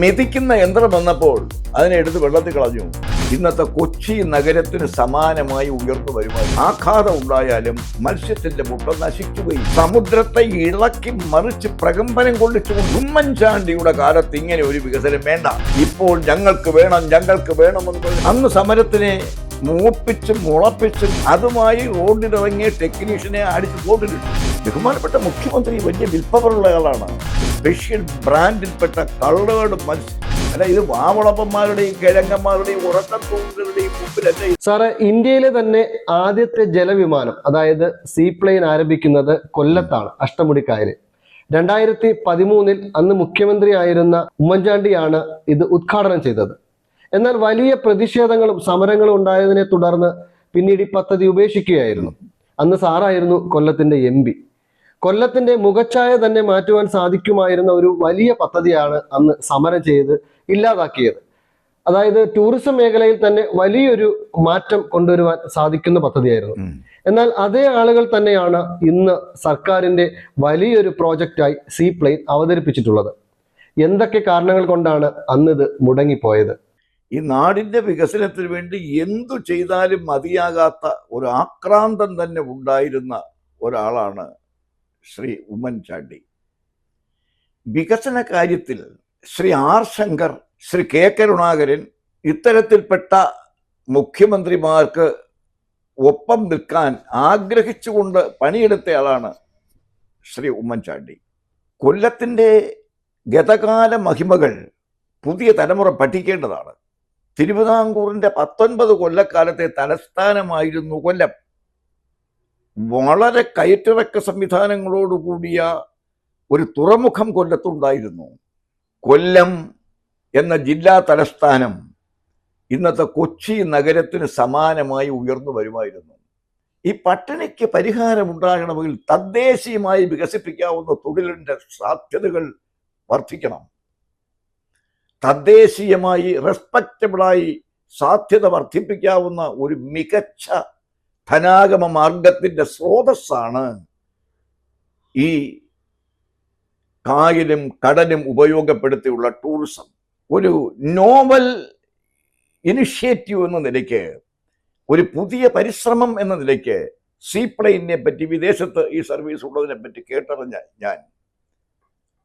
മെതിക്കുന്ന യന്ത്രം വന്നപ്പോൾ അതിനെ എടുത്ത് വെള്ളത്തിൽ കളഞ്ഞു. ഇന്നത്തെ കൊച്ചി നഗരത്തിന് സമാനമായി ഉയർന്നു വരുമാനം ആഘാതം ഉണ്ടായാലും മത്സ്യത്തിന്റെ മുട്ട നശിക്കുകയും സമുദ്രത്തെ ഇളക്കി മറിച്ച് പ്രകമ്പനം കൊള്ളിച്ചു ഉമ്മൻചാണ്ടിയുടെ കാലത്ത് ഇങ്ങനെ ഒരു വികസനം വേണ്ട. ഇപ്പോൾ ഞങ്ങൾക്ക് വേണം ഞങ്ങൾക്ക് വേണമെന്ന് അന്ന് സമരത്തിനെ മൂപ്പിച്ചും മുളപ്പിച്ചും അതുമായി റോഡിലിറങ്ങിയ ടെക്നീഷ്യനെ അടിച്ച് റോഡിലിട്ടു. ബഹുമാനപ്പെട്ട മുഖ്യമന്ത്രി വലിയ വിൽപ്പവറുള്ള ആളാണ്. സ്പെഷ്യൽ ബ്രാൻഡിൽപ്പെട്ട കള്ളുകളും മത്സ്യം. അല്ല ഇത് വാവളപ്പന്മാരുടെയും കിഴങ്ങന്മാരുടെയും ഉറക്കത്തൂങ്ങുകളുടെയും മുമ്പിലല്ലേ. സാറ് ഇന്ത്യയിലെ തന്നെ ആദ്യത്തെ ജലവിമാനം അതായത് സീപ്ലെയിൻ ആരംഭിക്കുന്നത് കൊല്ലത്താണ് അഷ്ടമുടിക്കായൽ. രണ്ടായിരത്തി പതിമൂന്നിൽ അന്ന് മുഖ്യമന്ത്രിയായിരുന്ന ഉമ്മൻചാണ്ടിയാണ് ഇത് ഉദ്ഘാടനം ചെയ്തത്. എന്നാൽ വലിയ പ്രതിഷേധങ്ങളും സമരങ്ങളും ഉണ്ടായതിനെ തുടർന്ന് പിന്നീട് ഈ പദ്ധതി ഉപേക്ഷിക്കുകയായിരുന്നു. അന്ന് സാറായിരുന്നു കൊല്ലത്തിന്റെ എം പി. കൊല്ലത്തിന്റെ മുഖച്ഛായ തന്നെ മാറ്റുവാൻ സാധിക്കുമായിരുന്ന ഒരു വലിയ പദ്ധതിയാണ് അന്ന് സമരം ചെയ്ത് ഇല്ലാതാക്കിയത്. അതായത് ടൂറിസം മേഖലയിൽ തന്നെ വലിയൊരു മാറ്റം കൊണ്ടുവരുവാൻ സാധിക്കുന്ന പദ്ധതിയായിരുന്നു. എന്നാൽ അതേ ആളുകൾ തന്നെയാണ് ഇന്ന് സർക്കാരിന്റെ വലിയൊരു പ്രോജക്റ്റായി സീ പ്ലെയിൻ അവതരിപ്പിച്ചിട്ടുള്ളത്. എന്തൊക്കെ കാരണങ്ങൾ കൊണ്ടാണ് അന്നിത് മുടങ്ങിപ്പോയത്? ഈ നാടിന്റെ വികസനത്തിന് വേണ്ടി എന്തു ചെയ്താലും മതിയാകാത്ത ഒരു ആക്രാന്തം തന്നെ ഉണ്ടായിരുന്ന ഒരാളാണ് ശ്രീ ഉമ്മൻചാണ്ടി വികസന കാര്യത്തിൽ ശ്രീ ആർ ശങ്കർ ശ്രീ കെ കരുണാകരൻ ഇത്തരത്തിൽപ്പെട്ട മുഖ്യമന്ത്രിമാർക്ക് ഒപ്പം നിൽക്കാൻ ആഗ്രഹിച്ചുകൊണ്ട് പണിയെടുത്തയാളാണ് ശ്രീ ഉമ്മൻചാണ്ടി കൊല്ലത്തിന്റെ ഗതകാല മഹിമകൾ പുതിയ തലമുറ പഠിക്കേണ്ടതാണ്. തിരുവിതാംകൂറിന്റെ പത്തൊൻപത് കൊല്ലക്കാലത്തെ തലസ്ഥാനമായിരുന്നു കൊല്ലം. വളരെ കയറ്റിറക്ക സംവിധാനങ്ങളോടുകൂടിയ ഒരു തുറമുഖം കൊല്ലത്തുണ്ടായിരുന്നു. കൊല്ലം എന്ന ജില്ലാ തലസ്ഥാനം ഇന്നത്തെ കൊച്ചി നഗരത്തിന് സമാനമായി ഉയർന്നു വരുമായിരുന്നു. ഈ പട്ടിണിക്ക് പരിഹാരമുണ്ടാകണമെങ്കിൽ തദ്ദേശീയമായി വികസിപ്പിക്കാവുന്ന തൊഴിലിന്റെ സാധ്യതകൾ വർദ്ധിക്കണം. തദ്ദേശീയമായി റെസ്പെക്റ്റബിളായി സാധ്യത വർദ്ധിപ്പിക്കാവുന്ന ഒരു മികച്ച ധനാഗമ മാർഗത്തിന്റെ സ്രോതസ്സാണ് ഈ കായലും കടലും ഉപയോഗപ്പെടുത്തിയുള്ള ടൂറിസം ഒരു നോവൽ ഇനിഷ്യേറ്റീവ് എന്ന നിലയ്ക്ക് ഒരു പുതിയ പരിശ്രമം എന്ന നിലയ്ക്ക് സീപ്ലെയിനെ പറ്റി വിദേശത്ത് ഈ സർവീസ് ഉള്ളതിനെ പറ്റി കേട്ടറിഞ്ഞ ഞാൻ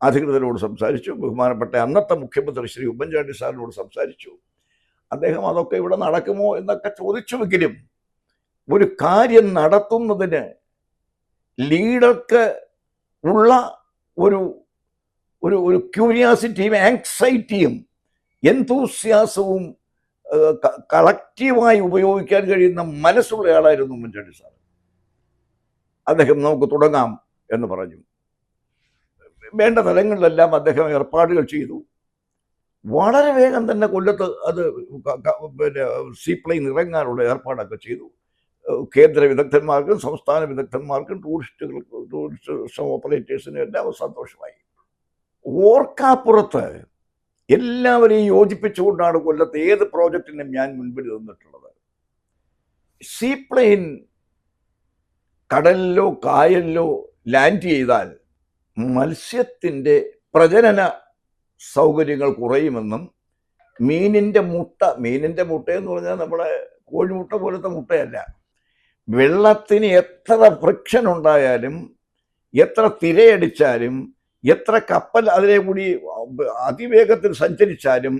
അധികൃതരോട് സംസാരിച്ചു. ബഹുമാനപ്പെട്ട അന്നത്തെ മുഖ്യമന്ത്രി ശ്രീ ഉമ്മൻചാണ്ടി സാറിനോട് സംസാരിച്ചു. അദ്ദേഹം അതൊക്കെ ഇവിടെ നടക്കുമോ എന്നൊക്കെ ചോദിച്ചുവെങ്കിലും ഒരു കാര്യം നടത്തുന്നതിന് ലീഡർക്ക് ഉള്ള ഒരു ഒരു ഒരു ക്യൂരിയാസിറ്റിയും ആങ്സൈറ്റിയും എന്തൂസ്യാസവും കളക്റ്റീവായി ഉപയോഗിക്കാൻ കഴിയുന്ന മനസ്സുള്ള ആളായിരുന്നു ഉമ്മൻചാണ്ടി സാർ അദ്ദേഹം നമുക്ക് തുടങ്ങാം എന്ന് പറഞ്ഞു. വേണ്ട തലങ്ങളിലെല്ലാം അദ്ദേഹം ഏർപ്പാടുകൾ ചെയ്തു. വളരെ വേഗം തന്നെ കൊല്ലത്ത് അത് പിന്നെ സീ പിന്നെ സീപ്ലെയിൻ ഇറങ്ങാനുള്ള ഏർപ്പാടൊക്കെ ചെയ്തു. കേന്ദ്ര വിദഗ്ധന്മാർക്കും സംസ്ഥാന വിദഗ്ധന്മാർക്കും ടൂറിസ്റ്റുകൾക്കും ടൂറിസ്റ്റ് ഓപ്പറേറ്റേഴ്സിനും എല്ലാം സന്തോഷമായി. ഓർക്കാപ്പുറത്ത് എല്ലാവരെയും യോജിപ്പിച്ചുകൊണ്ടാണ് കൊല്ലത്ത് ഏത് പ്രോജക്റ്റിനും ഞാൻ മുൻപിൽ നിന്നിട്ടുള്ളത്. സീപ്ലെയിൻ കടലിലോ കായലിലോ ലാൻഡ് ചെയ്താൽ മത്സ്യത്തിന്റെ പ്രജനന സൗകര്യങ്ങൾ കുറയുമെന്നും മീനിന്റെ മുട്ട മീനിന്റെ മുട്ട എന്ന് പറഞ്ഞാൽ നമ്മുടെ കോഴിമുട്ട പോലത്തെ മുട്ടയല്ല. വെള്ളത്തിന് എത്ര ഫ്രിക്ഷൻ ഉണ്ടായാലും എത്ര തിരയടിച്ചാലും എത്ര കപ്പൽ അതിനെ കൂടി അതിവേഗത്തിൽ സഞ്ചരിച്ചാലും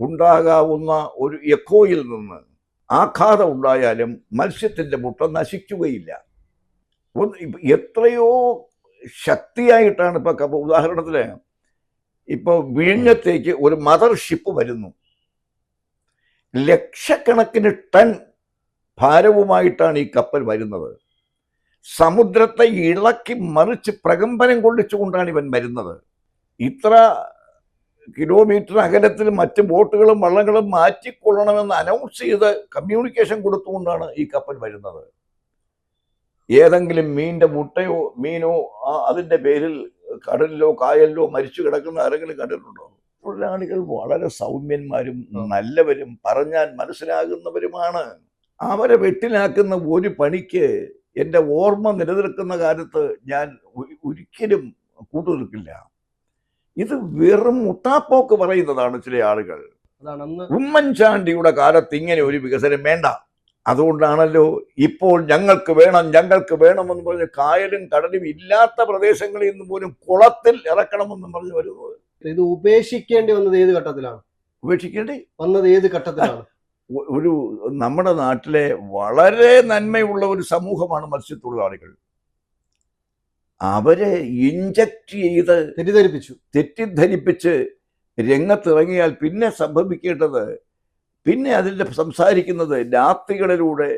ഉണ്ടാകാവുന്ന ഒരു എക്കോയിൽ നിന്ന് ആഘാതം ഉണ്ടായാലും മത്സ്യത്തിന്റെ മുട്ട നശിക്കുകയില്ല. എത്രയോ ശക്തിയായിട്ടാണ് ഇപ്പൊ കപ്പ ഉദാഹരണത്തിന് ഇപ്പോൾ വിഴിഞ്ഞത്തേക്ക് ഒരു മദർ ഷിപ്പ് വരുന്നു. ലക്ഷക്കണക്കിന് ടൺ ഭാരവുമായിട്ടാണ് ഈ കപ്പൽ വരുന്നത്. സമുദ്രത്തെ ഇളക്കി മറിച്ച് പ്രകമ്പനം കൊള്ളിച്ചുകൊണ്ടാണ് ഇവൻ വരുന്നത്. ഇത്ര കിലോമീറ്റർ അകലത്തിൽ മറ്റ് ബോട്ടുകളും വള്ളങ്ങളും മാറ്റിക്കൊള്ളണമെന്ന് അനൗൺസ് ചെയ്ത് കമ്മ്യൂണിക്കേഷൻ കൊടുത്തുകൊണ്ടാണ് ഈ കപ്പൽ വരുന്നത്. ഏതെങ്കിലും മീനിന്റെ മുട്ടയോ മീനോ ആ അതിന്റെ പേരിൽ കടലിലോ കായലിലോ മരിച്ചു കിടക്കുന്ന ആരെങ്കിലും കണ്ടിട്ടുണ്ടോ? തൊഴിലാളികൾ വളരെ സൗമ്യന്മാരും നല്ലവരും പറഞ്ഞാൽ മനസ്സിലാകുന്നവരുമാണ്. അവരെ വെട്ടിലാക്കുന്ന ഒരു പണിക്ക് എന്റെ ഓർമ്മ നിലനിൽക്കുന്ന കാലത്ത് ഞാൻ ഒരിക്കലും കൂട്ടുനിൽക്കില്ല. ഇത് വെറും മുട്ടാപ്പോക്ക് പറയുന്നതാണ് ചില ആളുകൾ. ഉമ്മൻചാണ്ടിയുടെ കാലത്ത് ഇങ്ങനെ ഒരു വികസനം വേണ്ട. അതുകൊണ്ടാണല്ലോ ഇപ്പോൾ ഞങ്ങൾക്ക് വേണം ഞങ്ങൾക്ക് വേണമെന്ന് പറഞ്ഞ് കായലും കടലും ഇല്ലാത്ത പ്രദേശങ്ങളിൽ നിന്ന് പോലും കുളത്തിൽ ഇറക്കണമെന്നും പറഞ്ഞ് വരുന്നത്. ഇത് ഉപേക്ഷിക്കേണ്ടി വന്നത് ഏത് ഘട്ടത്തിലാണ്? ഉപേക്ഷിക്കേണ്ടി? വന്നത് ഏത് ഘട്ടത്തിലാണ്? ഒരു നമ്മുടെ നാട്ടിലെ വളരെ നന്മയുള്ള ഒരു സമൂഹമാണ് മത്സ്യത്തൊഴിലാളികൾ. അവരെ ഇഞ്ചക്ട് ചെയ്ത് തെറ്റിദ്ധരിപ്പിച്ചു. തെറ്റിദ്ധരിപ്പിച്ച് രംഗത്തിറങ്ങിയാൽ പിന്നെ സംഭവിക്കേണ്ടത് പിന്നെ അതിന്റെ സംസാരിക്കുന്നത് രാത്രികളിലൂടെ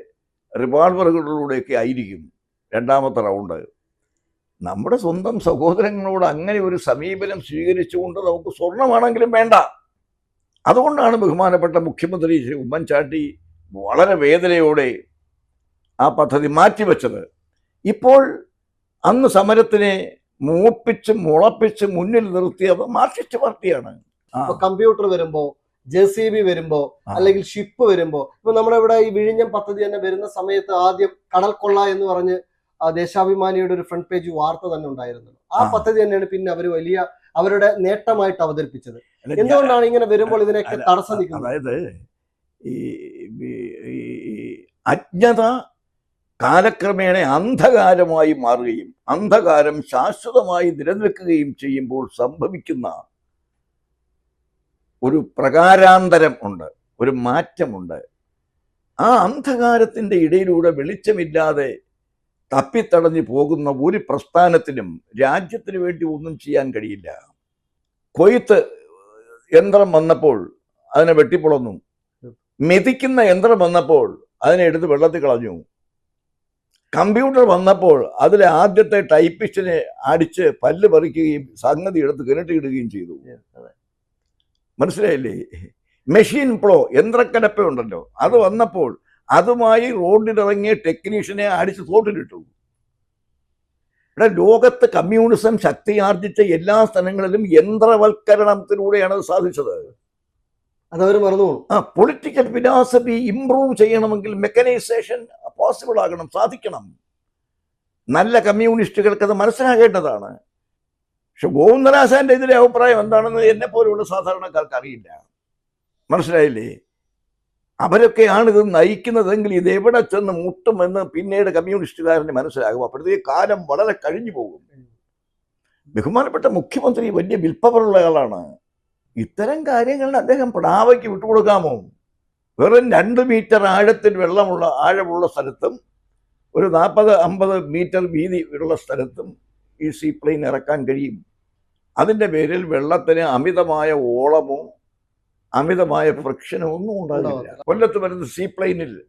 റിവാൾവറുകളിലൂടെയൊക്കെ ആയിരിക്കും രണ്ടാമത്തെ റൗണ്ട് നമ്മുടെ സ്വന്തം സഹോദരങ്ങളോട് അങ്ങനെ ഒരു സമീപനം സ്വീകരിച്ചുകൊണ്ട് നമുക്ക് സ്വർണമാണെങ്കിലും വേണ്ട. അതുകൊണ്ടാണ് ബഹുമാനപ്പെട്ട മുഖ്യമന്ത്രി ശ്രീ ഉമ്മൻചാണ്ടി വളരെ വേദനയോടെ ആ പദ്ധതി മാറ്റിവെച്ചത്. ഇപ്പോൾ അന്ന് സമരത്തിനെ മൂപ്പിച്ച് മുളപ്പിച്ച് മുന്നിൽ നിർത്തിയത് മാർക്സിസ്റ്റ് പാർട്ടിയാണ്. കമ്പ്യൂട്ടർ വരുമ്പോ ജെ സി ബി വരുമ്പോ അല്ലെങ്കിൽ ഷിപ്പ് വരുമ്പോ. ഇപ്പൊ നമ്മുടെ ഇവിടെ ഈ വിഴിഞ്ഞം പദ്ധതി തന്നെ വരുന്ന സമയത്ത് ആദ്യം കടൽ കൊള്ള എന്ന് പറഞ്ഞ് ദേശാഭിമാനിയുടെ ഒരു ഫ്രണ്ട് പേജ് വാർത്ത തന്നെ ഉണ്ടായിരുന്നു. ആ. പദ്ധതി തന്നെയാണ് പിന്നെ അവർ വലിയ അവരുടെ നേട്ടമായിട്ട് അവതരിപ്പിച്ചത്. എന്തുകൊണ്ടാണ് ഇങ്ങനെ വരുമ്പോൾ ഇതിനൊക്കെ തടസ്സം നിൽക്കുന്നത്? അതായത് ഈ അജ്ഞത കാലക്രമേണ അന്ധകാരമായി മാറുകയും അന്ധകാരം ശാശ്വതമായി നിലനിൽക്കുകയും ചെയ്യുമ്പോൾ സംഭവിക്കുന്ന ഒരു പ്രകാരാന്തരം ഉണ്ട് ഒരു മാറ്റമുണ്ട്. ആ അന്ധകാരത്തിന്റെ ഇടയിലൂടെ വെളിച്ചമില്ലാതെ തപ്പിത്തടഞ്ഞു പോകുന്ന ഒരു പ്രസ്ഥാനത്തിനും രാജ്യത്തിന് വേണ്ടി ഒന്നും ചെയ്യാൻ കഴിയില്ല. കൊയ്ത്ത് യന്ത്രം വന്നപ്പോൾ അതിനെ വെട്ടിപ്പൊളന്നു. മെതിക്കുന്ന യന്ത്രം വന്നപ്പോൾ അതിനെ എടുത്ത് വെള്ളത്തിൽ കളഞ്ഞു. കമ്പ്യൂട്ടർ വന്നപ്പോൾ അതിലെ ആദ്യത്തെ ടൈപ്പിസ്റ്റിനെ അടിച്ച് പല്ല് പറിക്കുകയും സംഗതി എടുത്ത് കിണറ്റിയിടുകയും ചെയ്തു. മനസ്സിലായില്ലേ? മെഷീൻ പ്ലോ യന്ത്രക്കലപ്പ ഉണ്ടല്ലോ. അത് വന്നപ്പോൾ അതുമായി റോഡിലിറങ്ങിയ ടെക്നീഷ്യനെ അടിച്ച് തോട്ടിലിട്ടു. ഇവിടെ ലോകത്ത് കമ്മ്യൂണിസം ശക്തിയാർജിച്ച എല്ലാ സ്ഥലങ്ങളിലും യന്ത്രവൽക്കരണത്തിലൂടെയാണ് അത് സാധിച്ചത്. അതവർ മറന്നു ആ പൊളിറ്റിക്കൽ ഫിലോസഫി ഇംപ്രൂവ് ചെയ്യണമെങ്കിൽ മെക്കനൈസേഷൻ പോസിബിൾ ആകണം സാധിക്കണം. നല്ല കമ്മ്യൂണിസ്റ്റുകൾക്ക് അത് മനസ്സിലാകേണ്ടതാണ്. പക്ഷെ ഗോവിന്ദനാശാന്റെ ഇതിലെ അഭിപ്രായം എന്താണെന്ന് എന്നെ പോലെയുള്ള സാധാരണക്കാർക്ക് അറിയില്ല. മനസ്സിലായില്ലേ? അവരൊക്കെയാണ് ഇത് നയിക്കുന്നതെങ്കിൽ ഇത് എവിടെ ചെന്ന് മുട്ടുമെന്ന് പിന്നീട് കമ്മ്യൂണിസ്റ്റുകാരന് മനസ്സിലാകും. അപ്പോഴത്തേക്ക് കാലം വളരെ കഴിഞ്ഞു പോകും. ബഹുമാനപ്പെട്ട മുഖ്യമന്ത്രി വലിയ വിൽപ്പവറുള്ള ആളാണ് ഇത്തരം കാര്യങ്ങളിൽ അദ്ദേഹം പ്രാവയ്ക്ക് വിട്ടുകൊടുക്കാമോ? വെറും രണ്ട് മീറ്റർ ആഴത്തിൽ വെള്ളമുള്ള ആഴമുള്ള സ്ഥലത്തും ഒരു നാൽപ്പത് അമ്പത് മീറ്റർ വീതി ഉള്ള സ്ഥലത്തും ഈ സീ പ്ലെയിൻ ഇറക്കാൻ കഴിയും. അതിന്റെ പേരിൽ വെള്ളത്തിന് അമിതമായ ഓളമോ അമിതമായ ഫ്രിക്ഷനോ ഒന്നും ഉണ്ടാകില്ല കൊല്ലത്ത് വരുന്ന സീ പ്ലെയിനിൽ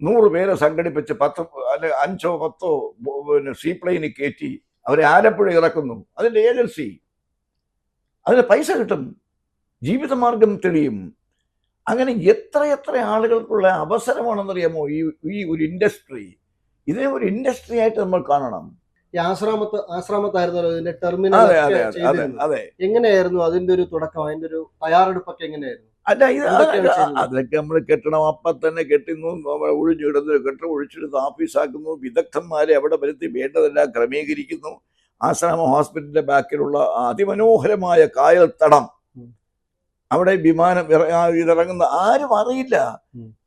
നൂറ് പേരെ സംഘടിപ്പിച്ച് പത്ത് അല്ലെ അഞ്ചോ പത്തോ പിന്നെ സീ പ്ലെയിനിൽ കയറ്റി അവരെ ആലപ്പുഴ ഇറക്കുന്നു. അതിന്റെ ഏജൻസി അതിന് പൈസ കിട്ടും. ജീവിതമാർഗം തെളിയും. അങ്ങനെ എത്ര എത്ര ആളുകൾക്കുള്ള അവസരമാണെന്നറിയാമോ? ഈ ഈ ഒരു ഇൻഡസ്ട്രി ഇതിനെ ഒരു ഇൻഡസ്ട്രി ആയിട്ട് നമ്മൾ കാണണം. ഈ ആശ്രാമത്ത് ആശ്രാമത്തായിരുന്നല്ലോ ഇതിന്റെ ടെർമിനൽ എങ്ങനെയായിരുന്നു അതിന്റെ ഒരു തുടക്കം? അതിന്റെ ഒരു തയ്യാറെടുപ്പൊക്കെ എങ്ങനെയായിരുന്നു? അല്ല ഇത് അതൊക്കെ- നമ്മൾ കെട്ടണം. അപ്പം തന്നെ കെട്ടുന്നു ഒഴിഞ്ഞിടുന്നു കെട്ടണം ഒഴിച്ചെടുത്ത് ഓഫീസാക്കുന്നു വിദഗ്ധന്മാരെ അവിടെ വരുത്തി വേണ്ടതെല്ലാം ക്രമീകരിക്കുന്നു. ആശ്രമ ഹോസ്പിറ്റലിന്റെ ബാക്കിലുള്ള അതിമനോഹരമായ കായൽ തടം. അവിടെ വിമാനം ഇതിറങ്ങുന്ന ആരും അറിയില്ല.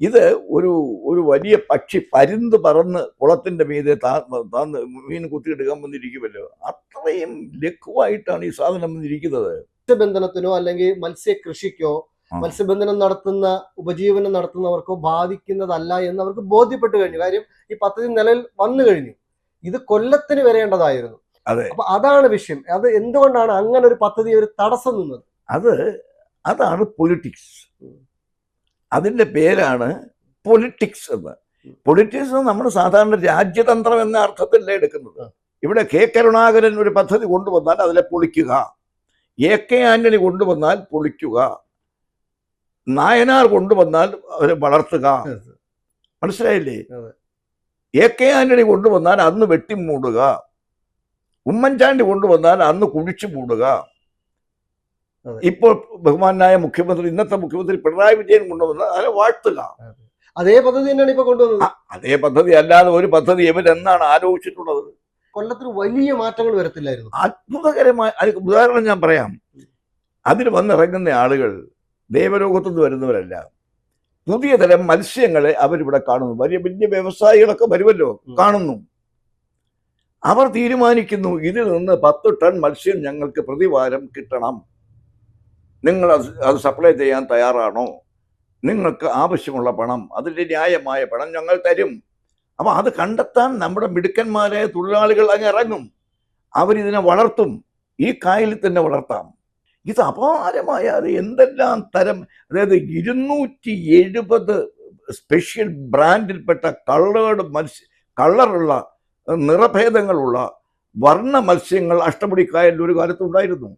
ഇത് ഒരു ഒരു വലിയ പക്ഷി പരുന്ത് പറന്ന് കുളത്തിന്റെ മീതെ താന്ന് മീൻ കുത്തിയെടുക്കാൻ വന്നിരിക്കുമല്ലോ അത്രയും ലഘുവായിട്ടാണ് ഈ സാധനം വന്നിരിക്കുന്നത്. മത്സ്യബന്ധനത്തിനോ അല്ലെങ്കിൽ മത്സ്യ കൃഷിക്കോ മത്സ്യബന്ധനം നടത്തുന്ന ഉപജീവനം നടത്തുന്നവർക്കോ ബാധിക്കുന്നതല്ല എന്ന് അവർക്ക് ബോധ്യപ്പെട്ടു കഴിഞ്ഞു. കാര്യം ഈ പദ്ധതി നിലയിൽ വന്നു കഴിഞ്ഞു. ഇത് കൊല്ലത്തിന് വരേണ്ടതായിരുന്നു. അതെ. അപ്പൊ അതാണ് വിഷയം. അത് എന്തുകൊണ്ടാണ് അങ്ങനെ ഒരു പദ്ധതി ഒരു തടസ്സം നിന്നത്? അത് അതാണ് പൊളിറ്റിക്സ്. അതിന്റെ പേരാണ് പൊളിറ്റിക്സ് എന്ന്. പൊളിറ്റിക്സ് നമ്മൾ സാധാരണ രാജ്യതന്ത്രം എന്ന അർത്ഥത്തിലല്ല എടുക്കുന്നത് ഇവിടെ കെ കരുണാകരൻ ഒരു പദ്ധതി കൊണ്ടുവന്നാൽ അതിലെ പൊളിക്കുക എ കെ ആന്റണി കൊണ്ടുവന്നാൽ പൊളിക്കുക നായനാർ കൊണ്ടുവന്നാൽ അവരെ വളർത്തുക മനസ്സിലായില്ലേ. എ കെ ആന്റണി കൊണ്ടുവന്നാൽ അന്ന് വെട്ടിമൂടുക ഉമ്മൻചാണ്ടി കൊണ്ടുവന്നാൽ അന്ന് കുഴിച്ചു മൂടുക. ഇപ്പോൾ ബഹുമാനായ മുഖ്യമന്ത്രി ഇന്നത്തെ മുഖ്യമന്ത്രി പിണറായി വിജയൻ കൊണ്ടുവന്ന് അതിനെ വാഴ്ത്തുക. അതേ പദ്ധതി തന്നെയാണ് ഇപ്പൊ കൊണ്ടുവന്നത്. അതേ പദ്ധതി അല്ലാതെ ഒരു പദ്ധതി ഇവരെന്നാണ് ആലോചിച്ചിട്ടുള്ളത്? കൊല്ലത്തിന് വലിയ മാറ്റങ്ങൾ വരത്തില്ലായിരുന്നു. അത്ഭുതകരമായ അതിന് ഉദാഹരണം ഞാൻ പറയാം. അതിൽ വന്നിറങ്ങുന്ന ആളുകൾ ദേവലോകത്തുനിന്ന് വരുന്നവരല്ല. പുതിയ തരം മത്സ്യങ്ങളെ അവരിവിടെ കാണുന്നു. വലിയ വലിയ വ്യവസായികളൊക്കെ വരുമല്ലോ കാണുന്നു. അവർ തീരുമാനിക്കുന്നു ഇതിൽ നിന്ന് പത്ത് ടൺ മത്സ്യം ഞങ്ങൾക്ക് പ്രതിവാരം കിട്ടണം. നിങ്ങൾ അത് സപ്ലൈ ചെയ്യാൻ തയ്യാറാണോ? നിങ്ങൾക്ക് ആവശ്യമുള്ള പണം അതിന്റെ ന്യായമായ പണം ഞങ്ങൾ തരും. അപ്പോൾ അത് കണ്ടെത്താൻ നമ്മുടെ മിടുക്കന്മാരായ തൊഴിലാളികൾ അങ്ങ് ഇറങ്ങും. അവരിതിനെ വളർത്തും. ഈ കായലിൽ തന്നെ വളർത്താം. ഇത് അപാരമായ അത് എന്തെല്ലാം തരം അതായത് ഇരുന്നൂറ്റി എഴുപത് സ്പെഷ്യൽ ബ്രാൻഡിൽപ്പെട്ട കള്ളേഡ് മത്സ്യ കളറുള്ള നിറഭേദങ്ങളുള്ള വർണ മത്സ്യങ്ങൾ അഷ്ടമുടി കായലിൽ ഒരു കാലത്തുണ്ടായിരുന്നു.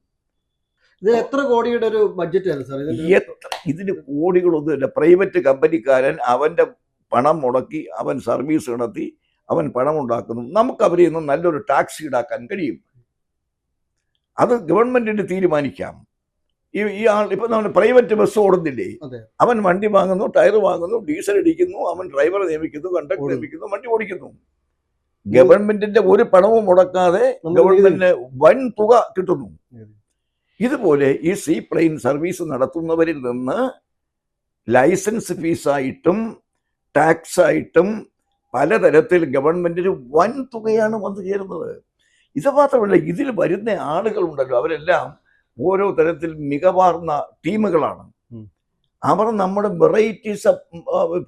ഇതിന് എത്ര കോടിയുടെ ഒരു ബഡ്ജറ്റ് ആണ് സാർ ഇതിന് കോടികളൊന്നുമില്ല പ്രൈവറ്റ് കമ്പനിക്കാരൻ അവന്റെ പണം മുടക്കി അവൻ സർവീസ് നടത്തി അവൻ പണം ഉണ്ടാക്കുന്നു നമുക്ക് അവരിൽ നിന്ന് നല്ലൊരു ടാക്സ് ഈടാക്കാൻ കഴിയും. അത് ഗവൺമെന്റിന് തീരുമാനിക്കാം. ഈ ഈ ആൾ ഇപ്പൊ നമ്മൾ പ്രൈവറ്റ് ബസ് ഓടുന്നില്ലേ? അവൻ വണ്ടി വാങ്ങുന്നു ടയർ വാങ്ങുന്നു ഡീസൽ അടിക്കുന്നു അവൻ ഡ്രൈവറെ നിയമിക്കുന്നു കണ്ടക്ടർ. നിയമിക്കുന്നു വണ്ടി ഓടിക്കുന്നു. ഗവൺമെന്റിന്റെ ഒരു പണവും മുടക്കാതെ ഗവൺമെന്റിന് വൻ തുക കിട്ടുന്നു. ഇതുപോലെ ഈ സീ പ്ലെയിൻ സർവീസ് നടത്തുന്നവരിൽ നിന്ന് ലൈസൻസ് ഫീസായിട്ടും ടാക്സ് ആയിട്ടും പലതരത്തിൽ ഗവൺമെന്റിന് വൻ തുകയാണ് വന്നു ചേരുന്നത്. ഇത് മാത്രമല്ല ഇതിൽ വരുന്ന ആളുകളുണ്ടല്ലോ അവരെല്ലാം ഓരോ തരത്തിൽ മികവാർന്ന ടീമുകളാണ്. അവർ നമ്മുടെ വെറൈറ്റീസ്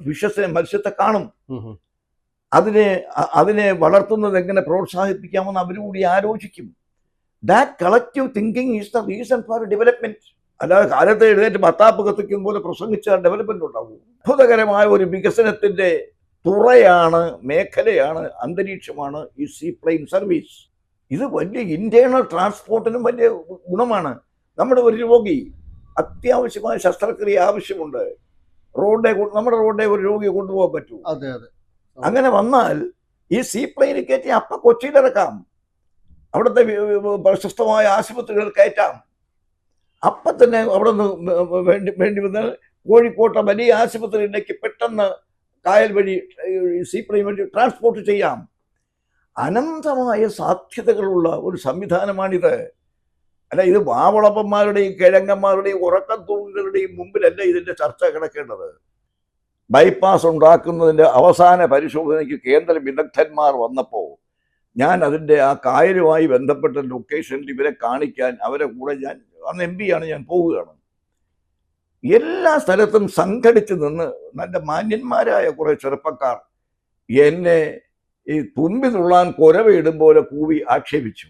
ഫിഷസിനെ മത്സ്യത്തെ കാണും. അതിനെ അതിനെ വളർത്തുന്നത് എങ്ങനെ പ്രോത്സാഹിപ്പിക്കാമെന്ന് അവരും കൂടി ആലോചിക്കും. That collective thinking is the reason for development അല്ലാതെ കാലത്ത് എഴുന്നേറ്റ് മത്താപ്പ് കത്തിക്കും പോലെ പ്രസംഗിച്ചാൽ ഡെവലപ്മെന്റ് ഉണ്ടാവും. അത്ഭുതകരമായ ഒരു വികസനത്തിന്റെ തുറയാണ് മേഖലയാണ് അന്തരീക്ഷമാണ് ഈ സീ പ്ലെയിൻ സർവീസ് ഇത് വലിയ ഇന്റേണൽ ട്രാൻസ്പോർട്ടിനും വലിയ ഗുണമാണ്. നമ്മുടെ ഒരു രോഗി അത്യാവശ്യമായ ശസ്ത്രക്രിയ ആവശ്യമുണ്ട്. റോഡിനെ കൊണ്ട്- നമ്മുടെ റോഡിനെ ഒരു രോഗിയെ കൊണ്ടുപോകാൻ പറ്റൂ. അതെ അതെ. അങ്ങനെ വന്നാൽ ഈ സീ പ്ലെയിനിൽ കയറ്റി അപ്പം കൊച്ചിയിലിറക്കാം അവിടുത്തെ പ്രശസ്തമായ ആശുപത്രികൾ കയറ്റാം. അപ്പം തന്നെ അവിടെ നിന്ന് വേണ്ടി വേണ്ടി വന്നാൽ കോഴിക്കോട്ടെ വലിയ ആശുപത്രിയിലേക്ക് പെട്ടെന്ന് കായൽ വഴി ഈ വഴി ട്രാൻസ്പോർട്ട് ചെയ്യാം. അനന്തമായ സാധ്യതകളുള്ള ഒരു സംവിധാനമാണിത്. അല്ല ഇത് വാവളപ്പന്മാരുടെയും കിഴങ്ങന്മാരുടെയും ഉറക്കം തൂങ്ങുകളുടെയും മുമ്പിലല്ല ഇതിന്റെ ചർച്ച കിടക്കേണ്ടത്. ബൈപ്പാസ് ഉണ്ടാക്കുന്നതിന്റെ അവസാന പരിശോധനയ്ക്ക് കേന്ദ്ര വിദഗ്ധന്മാർ വന്നപ്പോൾ ഞാൻ അതിന്റെ ആ കായലുമായി ബന്ധപ്പെട്ട ലൊക്കേഷനിൽ ഇവരെ കാണിക്കാൻ അവരെ കൂടെ ഞാൻ അന്ന് എം ആണ് ഞാൻ പോവുകയാണ്. എല്ലാ സ്ഥലത്തും സംഘടിച്ച് നിന്ന് നല്ല മാന്യന്മാരായ കുറേ ചെറുപ്പക്കാർ എന്നെ ഈ തുമ്പി തുള്ളാൻ കൊരവയിടും പോലെ കൂവി ആക്ഷേപിച്ചു.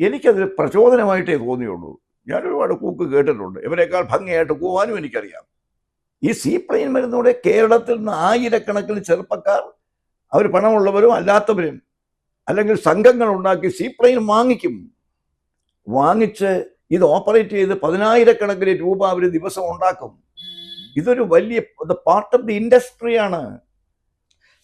എനിക്കതിൽ പ്രചോദനമായിട്ടേ തോന്നിയുള്ളൂ. ഞാൻ ഒരുപാട് കൂക്ക് കേട്ടിട്ടുണ്ട്. ഇവരെക്കാൾ ഭംഗിയായിട്ട് കൂവാനും എനിക്കറിയാം. ഈ സീ പ്ലെയിൻ വരുന്നതോടെ കേരളത്തിൽ നിന്ന് ആയിരക്കണക്കിന് ചെറുപ്പക്കാർ അവർ പണമുള്ളവരും അല്ലാത്തവരും അല്ലെങ്കിൽ സംഘങ്ങൾ ഉണ്ടാക്കി സീ പ്ലെയിൻ വാങ്ങിക്കും. വാങ്ങിച്ച് ഇത് ഓപ്പറേറ്റ് ചെയ്ത് പതിനായിരക്കണക്കിന് രൂപ അവർ ദിവസം ഉണ്ടാക്കും. ഇതൊരു വലിയ പാർട്ട് ഓഫ് ദി ഇൻഡസ്ട്രിയാണ്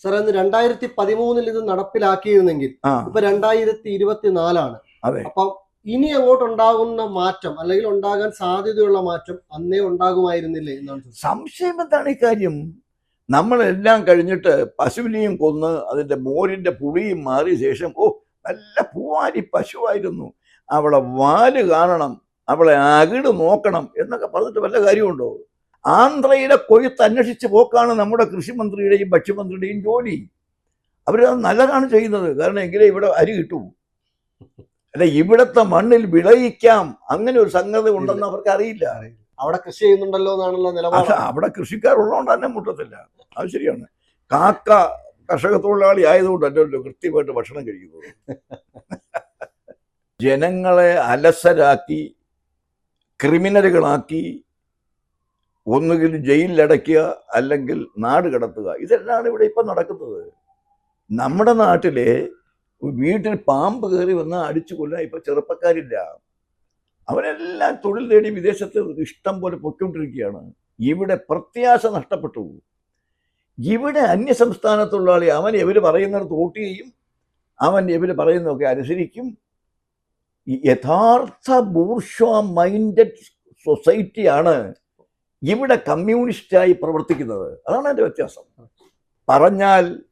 സാർ അന്ന് രണ്ടായിരത്തി പതിമൂന്നിൽ ഇത് നടപ്പിലാക്കിയിരുന്നെങ്കിൽ ഇപ്പൊ രണ്ടായിരത്തി ഇരുപത്തിനാലാണ് അതെ. അപ്പം ഇനി അങ്ങോട്ട് ഉണ്ടാകുന്ന മാറ്റം അല്ലെങ്കിൽ ഉണ്ടാകാൻ സാധ്യതയുള്ള മാറ്റം അന്നേ ഉണ്ടാകുമായിരുന്നില്ലേ എന്നാണ് സംശയം എന്താണ് ഈ കാര്യം? നമ്മളെല്ലാം കഴിഞ്ഞിട്ട് പശുവിനെയും കൊന്ന് അതിന്റെ മോരിന്റെ പുളിയും മാറിയ ശേഷം ഓ നല്ല പൂവാരി പശുവായിരുന്നു. അവളെ വാൽ കാണണം അവളെ അകിട് നോക്കണം എന്നൊക്കെ പറഞ്ഞിട്ട് വല്ല കാര്യമുണ്ടോ? ആന്ധ്രയിലെ കൊയ്ത്ത് അന്വേഷിച്ച് പോക്കാണ് നമ്മുടെ കൃഷിമന്ത്രിയുടെയും ഭക്ഷ്യമന്ത്രിയുടെയും ജോലി. അവരത് നല്ലതാണ് ചെയ്യുന്നത്. കാരണം എങ്കിലേ ഇവിടെ അരി കിട്ടൂ. അല്ല ഇവിടുത്തെ മണ്ണിൽ വിളയിക്കാം. അങ്ങനെ ഒരു സംഗതി ഉണ്ടെന്ന് അവർക്ക് അറിയില്ല. അവിടെ കൃഷി ചെയ്യുന്നുണ്ടല്ലോ എന്നാണല്ലോ നിലപാട്. അവിടെ കൃഷിക്കാരുള്ളതുകൊണ്ട് തന്നെ മുട്ടത്തില്ല. അത് ശരിയാണ്. കാക്ക കർഷക തൊഴിലാളി ആയതുകൊണ്ട് അല്ലല്ലോ കൃത്യമായിട്ട് ഭക്ഷണം കഴിക്കുന്നു ജനങ്ങളെ അലസരാക്കി ക്രിമിനലുകളാക്കി ഒന്നുകിൽ ജയിലിലടയ്ക്കുക അല്ലെങ്കിൽ നാട് കടത്തുക. ഇതെല്ലാം ഇവിടെ ഇപ്പം നടക്കുന്നത്. നമ്മുടെ നാട്ടിലെ വീട്ടിൽ പാമ്പ് കയറി വന്ന് അടിച്ചു കൊല്ലാൻ ഇപ്പം ചെറുപ്പക്കാരില്ല. അവരെല്ലാം തൊഴിൽ തേടി വിദേശത്ത് ഇഷ്ടം പോലെ പൊയ്ക്കൊണ്ടിരിക്കുകയാണ്. ഇവിടെ പ്രത്യാശ നഷ്ടപ്പെട്ടു. ഇവിടെ അന്യസംസ്ഥാന തൊഴിലാളി അവൻ ഇവർ പറയുന്നിടത്ത് വോട്ട് ചെയ്യും? അവൻ ഇവർ പറയുന്നതൊക്കെ അനുസരിക്കും? യഥാർത്ഥ ബൂർഷ്വ മൈൻഡഡ് സൊസൈറ്റിയാണ് ഇവിടെ കമ്മ്യൂണിസ്റ്റായി പ്രവർത്തിക്കുന്നത്. അതാണ് എന്റെ വ്യത്യാസം. പറഞ്ഞാൽ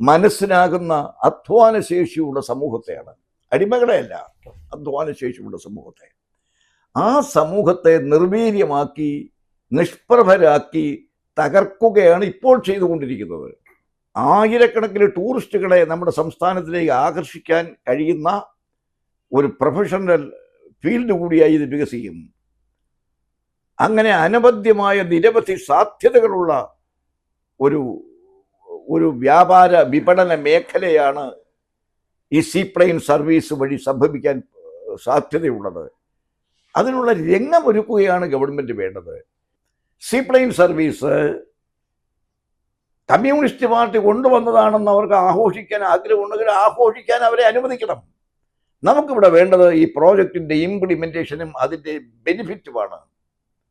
മനസ്സിലാകുന്ന അധ്വാനശേഷിയുള്ള സമൂഹത്തെയാണ്. അടിമകളെയല്ല അധ്വാനശേഷിയുള്ള സമൂഹത്തെ. ആ സമൂഹത്തെ നിർവീര്യമാക്കി നിഷ്പ്രഭരാക്കി തകർക്കുകയാണ് ഇപ്പോൾ ചെയ്തുകൊണ്ടിരിക്കുന്നത്. ആയിരക്കണക്കിന് ടൂറിസ്റ്റുകളെ നമ്മുടെ സംസ്ഥാനത്തിലേക്ക് ആകർഷിക്കാൻ കഴിയുന്ന ഒരു പ്രൊഫഷണൽ ഫീൽഡ് കൂടിയായി ഇത് വികസിക്കും അങ്ങനെ അനവധ്യമായ നിരവധി സാധ്യതകളുള്ള ഒരു ഒരു വ്യാപാര വിപണന മേഖലയാണ് ഈ സീപ്ലെയിൻ സർവീസ് വഴി സംഭവിക്കാൻ സാധ്യതയുള്ളത്. അതിനുള്ള രംഗം ഒരുക്കുകയാണ് ഗവൺമെന്റ് വേണ്ടത്. സീപ്ലെയിൻ സർവീസ് കമ്മ്യൂണിസ്റ്റ് പാർട്ടി കൊണ്ടുവന്നതാണെന്ന് അവർക്ക് ആഘോഷിക്കാൻ ആഗ്രഹമുണ്ടെങ്കിൽ ആഘോഷിക്കാൻ അവരെ അനുവദിക്കണം. നമുക്കിവിടെ വേണ്ടത് ഈ പ്രോജക്റ്റിന്റെ ഇംപ്ലിമെന്റേഷനും അതിന്റെ ബെനിഫിറ്റുമാണ്